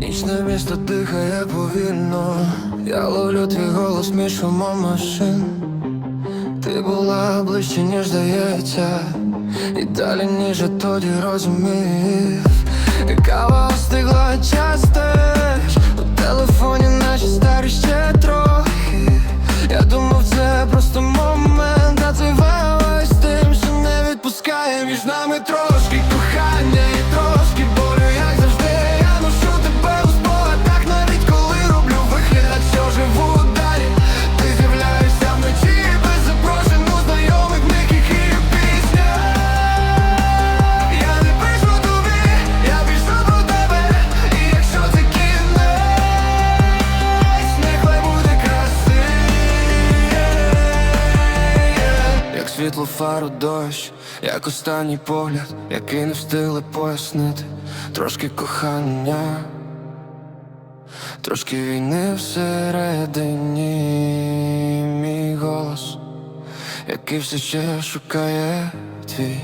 Нічне місто дихає повільно. Я ловлю твій голос між шумом машин. Ти була ближче, ніж здається, і далі, ніж я тоді розумів. Світло фару дощ, як останній погляд, який не встигли пояснити, трошки кохання, трошки війни всередині, мій голос, який все ще шукає твій.